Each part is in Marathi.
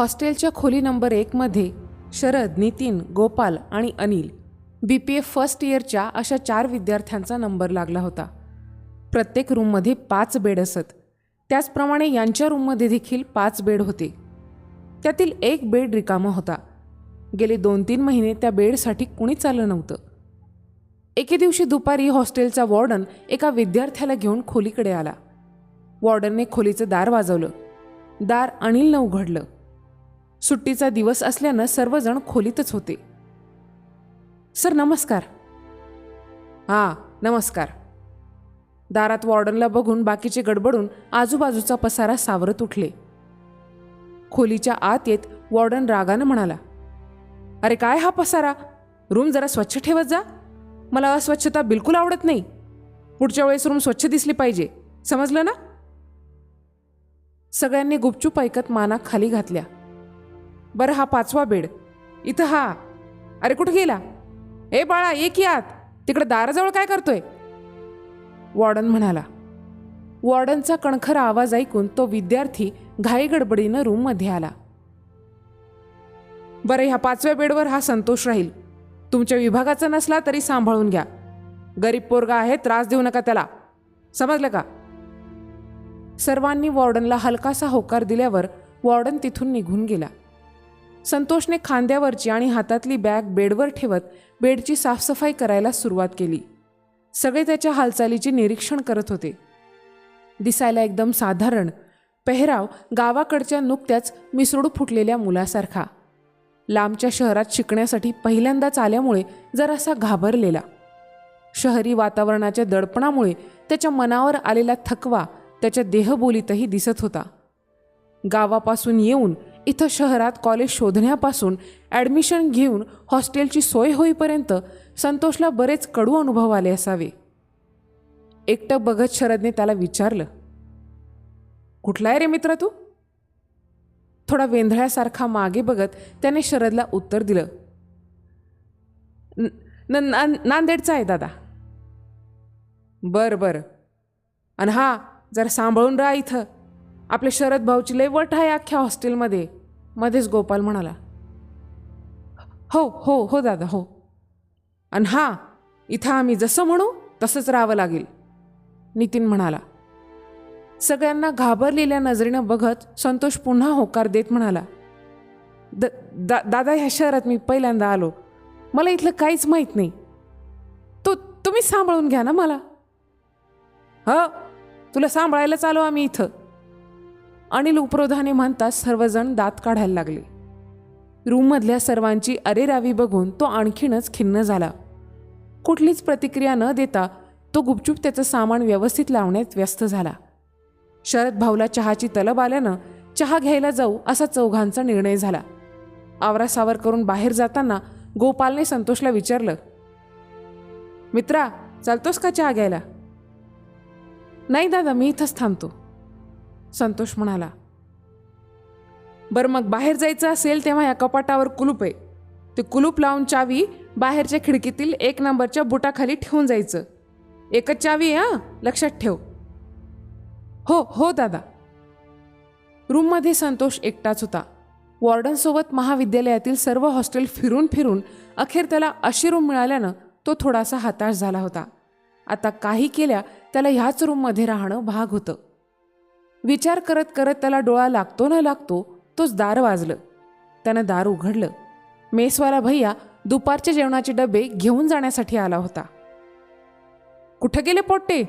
हॉस्टेलच्या खोली नंबर एकमध्ये शरद नितीन गोपाल आणि Anil B P F first इयरच्या अशा चार विद्यार्थ्यांचा नंबर लागला होता. प्रत्येक रूममध्ये पाच बेड असत. त्याचप्रमाणे यांच्या रूममध्ये देखील पाच बेड होते. त्यातील एक बेड रिकामा होता. गेले दोन तीन महिने त्या बेडसाठी कुणीच आलं नव्हतं. एके दिवशी दुपारी हॉस्टेलचा वॉर्डन एका विद्यार्थ्याला घेऊन खोलीकडे आला. वॉर्डनने खोलीचं दार वाजवलं. दार अनिलनं उघडलं. सुट्टीचा दिवस असल्यानं सर्वजण खोलीतच होते. सर नमस्कार. हां नमस्कार. दारात वॉर्डनला बघून बाकीचे गडबडून आजूबाजूचा पसारा सावरत उठले. खोलीच्या आत येत वॉर्डन रागानं म्हणाला अरे काय हा पसारा? रूम जरा स्वच्छ ठेवत जा. मला अस्वच्छता बिलकुल आवडत नाही. पुढच्या वेळेस रूम स्वच्छ दिसली पाहिजे. समजलं ना? सगळ्यांनी गुपचूप ऐकत माना खाली घातल्या. बरं हा पाचवा बेड. इथं हा. अरे कुठं गेला? ए बाळा ये की आत. तिकडे दाराजवळ काय करतोय? वॉर्डन म्हणाला. वॉर्डनचा कणखर आवाज ऐकून तो विद्यार्थी घाई गडबडीनं रूममध्ये आला. बरं ह्या पाचव्या बेडवर हा संतोष राहील. तुमच्या विभागाचा नसला तरी सांभाळून घ्या. गरीब पोरगा आहे त्रास देऊ नका त्याला. समजलं का? सर्वांनी वॉर्डनला हलकासा होकार दिल्यावर वॉर्डन तिथून निघून गेला. संतोषने खांद्यावरची आणि हातातली बॅग बेडवर ठेवत बेडची साफसफाई करायला सुरुवात केली. सगळे त्याच्या हालचालीचे निरीक्षण करत होते. दिसायला एकदम साधारण. पेहराव गावाकडच्या नुकत्याच मिसळू फुटलेल्या मुलासारखा. लांबच्या शहरात शिकण्यासाठी पहिल्यांदाच आल्यामुळे जरासा घाबरलेला. शहरी वातावरणाच्या दडपणामुळे त्याच्या मनावर आलेला थकवा त्याच्या देहबोलीतही दिसत होता. गावापासून येऊन इथं शहरात कॉलेज शोधण्यापासून ॲडमिशन घेऊन हॉस्टेलची सोय होईपर्यंत संतोषला बरेच कडू अनुभव आले असावे. एकटं बघत शरदने त्याला विचारलं कुठला आहे रे मित्र तू? थोडा वेंधळ्यासारखा मागे बघत त्याने शरदला उत्तर दिलं "न- न- नांदेडचा आहे दादा. बरं बरं. आणि हा जरा सांभाळून राहा इथं. आपल्या शरद भाऊची लय वट आहे अख्ख्या हॉस्टेलमध्ये. मध्येच गोपाल म्हणाला हो हो हो दादा हो. आणि हां इथं आम्ही जसं म्हणू तसंच राहावं लागेल. नितीन म्हणाला सगळ्यांना घाबरलेल्या नजरेनं बघत संतोष पुन्हा होकार देत म्हणाला द दा दादा ह्या शहरात मी पहिल्यांदा आलो. मला इथलं काहीच माहीत नाही. तो तुम्ही सांभाळून घ्या ना मला. ह तुला सांभाळायलाच आलो आम्ही इथं. अनिल उपरोधाने म्हणताच सर्वजण दात काढायला लागले. रूममधल्या सर्वांची अरेरावी बघून तो आणखीनच खिन्न झाला. कुठलीच प्रतिक्रिया न देता तो गुपचूप त्याचं सामान व्यवस्थित लावण्यात व्यस्त झाला. शरद भाऊला चहाची तलब आल्यानं चहा घ्यायला जाऊ असा चौघांचा निर्णय झाला. आवरासावर करून बाहेर जाताना गोपालने संतोषला विचारलं मित्रा चालतोस का चहा घ्यायला? नाही दादा मी इथंच थांबतो. संतोष म्हणाला बरं मग बाहेर जायचं असेल तेव्हा या कपाटावर कुलूप आहे. ते कुलूप लावून चावी बाहेरच्या खिडकीतील एक नंबरच्या बुटाखाली ठेवून जायचं. एकच चावी आहे हां? लक्षात ठेव. हो हो दादा. रूममध्ये संतोष एकटाच होता. वॉर्डनसोबत महाविद्यालयातील सर्व हॉस्टेल फिरून फिरून अखेर त्याला अशी रूम मिळाल्यानं तो थोडासा हताश झाला होता. आता काही केल्या त्याला ह्याच रूममध्ये राहणं भाग होतं. विचार करत करत त्याला डोळा लागतो न लागतो तोच दार वाजलं. त्यानं दार उघडलं. मेसवाला भैया दुपारच्या जेवणाचे डबे घेऊन जाण्यासाठी आला होता. कुठं गेले पोट्टे?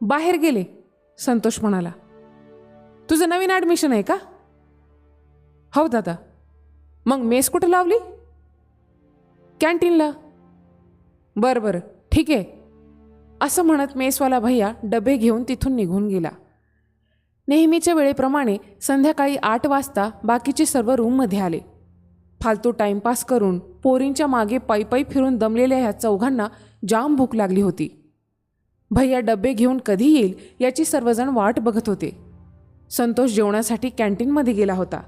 बाहेर गेले संतोष म्हणाला. तुझं नवीन ॲडमिशन आहे का? हो दादा. मग मेस कुठं लावली? कॅन्टीनला. बरं बरं ठीक आहे. असं म्हणत मेसवाला भैया डबे घेऊन तिथून निघून गेला. नेहमीच्या वेळेप्रमाणे संध्याकाळी आठ वाजता बाकीचे सर्व रूममध्ये आले. फालतू टाइमपास करून पोरींच्या मागे पायी पायी फिरून दमलेल्या ह्या चौघांना जाम भूक लागली होती. भैया डबे घेऊन कधी येईल याची सर्वजण वाट बघत होते. संतोष जेवणासाठी कॅन्टीनमध्ये गेला होता.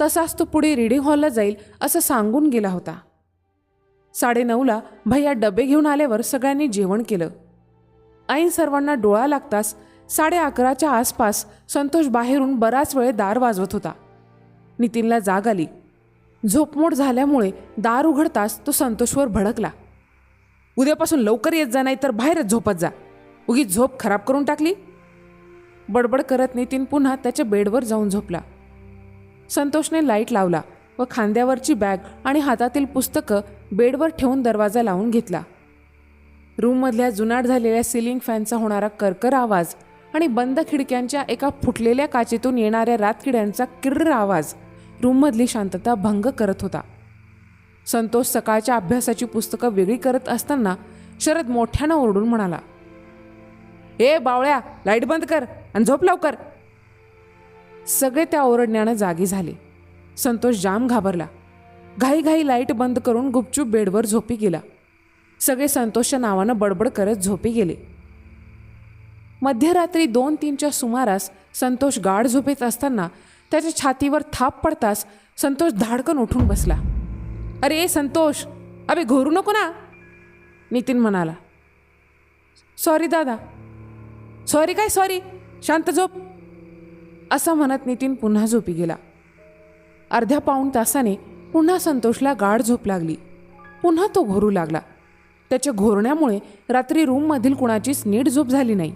तसाच तो पुढे रिडिंग हॉलला जाईल असं सांगून गेला होता. साडेनऊला भैया डबे घेऊन आल्यावर सगळ्यांनी जेवण केलं. ऐन सर्वांना डोळा लागताच साडे अकराच्या आसपास संतोष बाहेरून बराच वेळ दार वाजवत होता. नितीनला जाग आली. झोपमोड झाल्यामुळे दार उघडताच तो संतोषवर भडकला. उद्यापासून लवकर येत जा नाही तर बाहेरच झोपत जा. उगी झोप खराब करून टाकली? बडबड करत नितीन पुन्हा त्याच्या बेडवर जाऊन झोपला. संतोषने लाइट लावला व खांद्यावरची बॅग आणि हातातील पुस्तकं बेडवर ठेवून दरवाजा लावून घेतला. रूममधल्या जुनाट झालेल्या सिलिंग फॅनचा होणारा करकर आवाज आणि बंद खिडक्यांच्या एका फुटलेल्या काचेतून येणाऱ्या रातकिड्यांचा किर्र आवाज रूममधली शांतता भंग करत होता. संतोष सकाळच्या अभ्यासाची पुस्तकं वेगळी करत असताना शरद मोठ्यानं ओरडून म्हणाला ए बावळ्या लाइट बंद कर आणि झोप लवकर. सगळे त्या ओरडण्यानं जागी झाले. संतोष जाम घाबरला. घाईघाई लाइट बंद करून गुपचूप बेडवर झोपी गेला. सगळे संतोषच्या नावानं बडबड करत झोपी गेले. मध्यरात्री दोन तीनच्या सुमारास संतोष गाढ झोपेत असताना त्याच्या छातीवर थाप पडताच संतोष धाडकन उठून बसला. अरे संतोष! अबे घोरू नको ना! नितीन म्हणाला. सॉरी दादा. सॉरी काय सॉरी शांत झोप. असं म्हणत नितीन पुन्हा झोपी गेला. अर्ध्या पाऊण तासाने पुन्हा संतोषला गाढ झोप लागली. पुन्हा तो घोरू लागला. त्याच्या घोरण्यामुळे रात्री रूममधील कुणाचीच नीट झोप झाली नाही.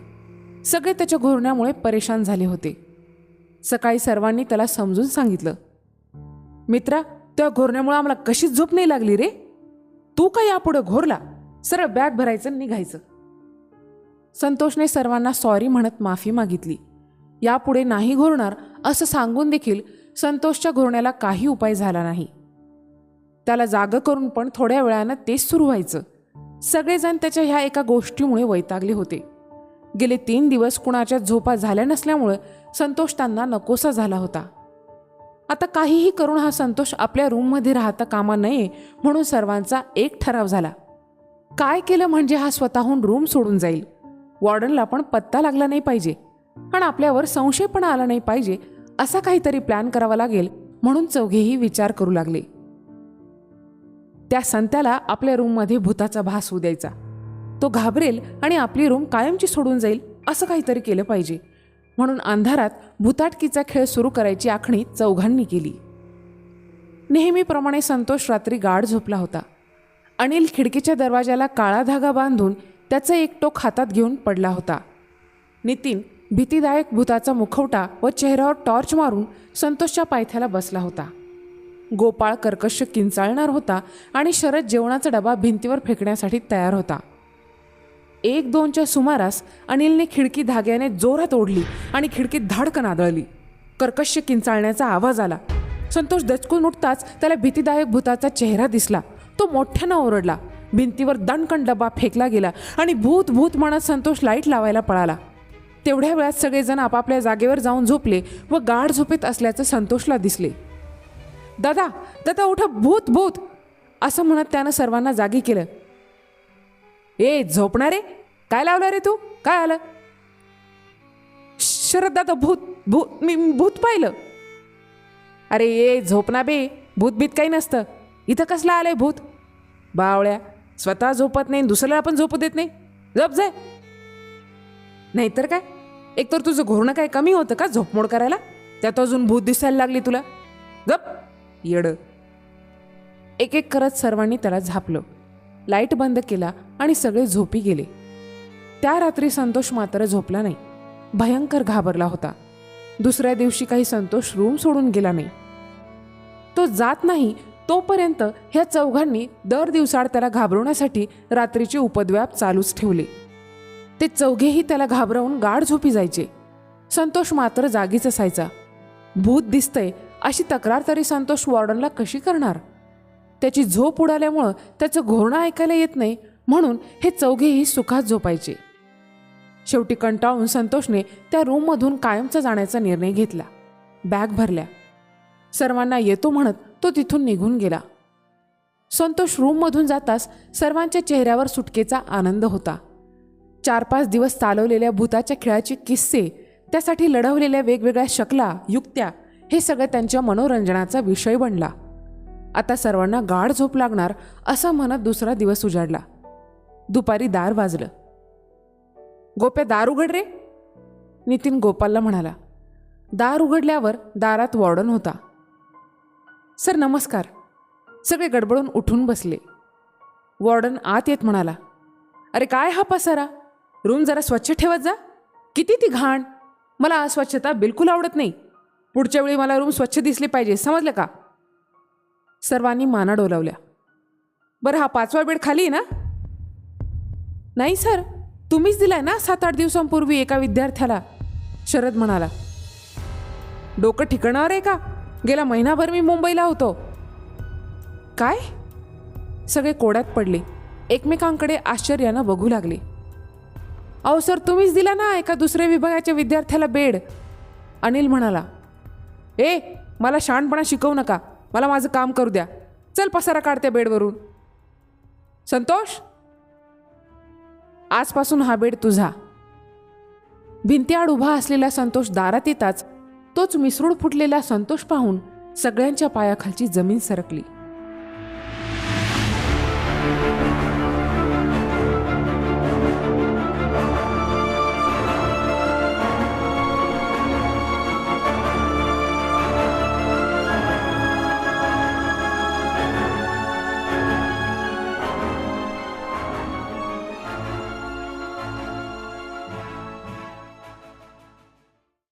सगळे त्याच्या घोरण्यामुळे परेशान झाले होते. सकाळी सर्वांनी त्याला समजून सांगितलं मित्रा त्या घोरण्यामुळे आम्हाला कशी झोप नाही लागली रे. तू का यापुढं घोरला? सरळ बॅग भरायचं आणि निघायचं. संतोषने सर्वांना सॉरी म्हणत माफी मागितली. यापुढे नाही घोरणार असं सांगून देखील संतोषच्या घोरण्याला काही उपाय झाला नाही. त्याला जागं करून पण थोड्या वेळानं तेच सुरू व्हायचं. सगळेजण त्याच्या ह्या एका गोष्टीमुळे वैतागले होते. गेले तीन दिवस कुणाच्या झोपा झाल्या नसल्यामुळं संतोष त्यांना नकोसा झाला होता. आता काहीही करून हा संतोष आपल्या रूममध्ये राहता कामा नये म्हणून सर्वांचा एक ठराव झाला. काय केलं म्हणजे हा स्वतःहून रूम सोडून जाईल? वॉर्डनला पण पत्ता लागला नाही पाहिजे. आणि आपल्यावर संशय पण आला नाही पाहिजे असा काहीतरी प्लॅन करावा लागेल म्हणून चौघेही विचार करू लागले. त्या संत्याला आपल्या रूममध्ये भूताचा भास होऊ द्यायचा. तो घाबरेल आणि आपली रूम कायमची सोडून जाईल असं काहीतरी केलं पाहिजे. म्हणून अंधारात भूताटकीचा खेळ सुरू करायची आखणी चौघांनी केली. नेहमीप्रमाणे संतोष रात्री गाढ झोपला होता. अनिल खिडकीच्या दरवाजाला काळा धागा बांधून त्याचं एक टोक हातात घेऊन पडला होता. नितीन भीतीदायक भूताचा मुखवटा व चेहऱ्यावर टॉर्च मारून संतोषच्या पायथ्याला बसला होता. गोपाळ कर्कश किंचाळणार होता आणि शरद जेवणाचा डबा भिंतीवर फेकण्यासाठी तयार होता. एक दोनच्या सुमारास अनिलने खिडकी धाग्याने जोरात ओढली आणि खिडकीत धाडकन आदळली. कर्कश किंचाळण्याचा आवाज आला. संतोष दचकून उठताच त्याला भीतीदायक भूताचा चेहरा दिसला. तो मोठ्यानं ओरडला. भिंतीवर दणकण डबा फेकला गेला आणि भूत भूत म्हणत संतोष लाइट लावायला पळाला. तेवढ्या वेळात सगळेजण आपापल्या जागेवर जाऊन झोपले व गाढ झोपेत असल्याचं संतोषला दिसले. दादा दादा उठा भूत भूत असं म्हणत त्यानं सर्वांना जागी केलं. ए झोपणार रे काय लावलं रे तू? काय आलं? शरद तो भूत भूत मी भूत पाहिलं. अरे ए झोपना बे. भूत बीत काही नसतं. इथं कसलं आलंय भूत? बावळ्या स्वतः झोपत नाही दुसऱ्याला पण झोपू देत नाही. झोप जाय नाहीतर काय? एकतर तुझं घोरणं काय कमी होतं का झोपमोड करायला? त्यात अजून भूत दिसायला लागली तुला. गप येड. एक एक करत सर्वांनी त्याला झापलं. लाइट बंद केला आणि सगळे झोपी गेले. त्या रात्री संतोष मात्र झोपला नाही. भयंकर घाबरला होता. दुसऱ्या दिवशी काही संतोष रूम सोडून गेला नाही. तो जात नाही तोपर्यंत ह्या चौघांनी दर दिवसाड त्याला घाबरवण्यासाठी रात्रीचे उपद्व्याप चालूच ठेवले. ते चौघेही त्याला घाबरवून गाढ झोपी जायचे. संतोष मात्र जागीच असायचा. भूत दिसतंय अशी तक्रार तरी संतोष वॉर्डनला कशी करणार? त्याची झोप उडाल्यामुळं त्याचं घोरणं ऐकायला येत नाही. म्हणून हे चौघेही सुखात झोपायचे. शेवटी कंटाळून संतोषने त्या रूममधून कायमचा जाण्याचा निर्णय घेतला. बॅग भरल्या. सर्वांना येतो म्हणत तो तिथून निघून गेला. संतोष रूममधून जाताच सर्वांच्या चेहऱ्यावर सुटकेचा आनंद होता. चार पाच दिवस चालवलेल्या भूताच्या खेळाचे किस्से त्यासाठी लढवलेल्या वेगवेगळ्या शकला युक्त्या हे सगळं त्यांच्या मनोरंजनाचा विषय बनला. आता सर्वांना गाढ झोप लागणार असं म्हणत दुसरा दिवस उजाडला. दुपारी दार वाजलं. गोप्या दार उघड रे. नितीन गोपालला म्हणाला. दार उघडल्यावर दारात वॉर्डन होता. सर नमस्कार. सगळे गडबडून उठून बसले. वॉर्डन आत येत म्हणाला. अरे काय हा पसारा? रूम जरा स्वच्छ ठेवत जा. किती ती घाण. मला अस्वच्छता बिलकुल आवडत नाही. पुढच्या वेळी मला रूम स्वच्छ दिसली पाहिजे समजलं का? सर्वांनी माना डोलावल्या. बरं हा पाचवा बेड खाली आहे ना? नाही सर. तुम्हीच दिलाय ना सात आठ दिवसांपूर्वी एका विद्यार्थ्याला? शरद म्हणाला. डोकं ठिकाणावर आहे का? गेला महिनाभर मी मुंबईला होतो. काय? सगळे कोड्यात पडले. एकमेकांकडे आश्चर्यानं बघू लागले. अहो सर तुम्हीच दिला ना एका दुसऱ्या विभागाच्या विद्यार्थ्याला बेड? अनिल म्हणाला. ए मला शहाणपणा शिकवू नका. मला माझं काम करू द्या. चल पसारा काढते बेडवरून. संतोष? आजपासून हा बेड तुझा. भिंतीआड उभा असलेला संतोष दारात येताच तोच मिसरूड फुटलेला संतोष पाहून सगळ्यांच्या पायाखालची जमीन सरकली.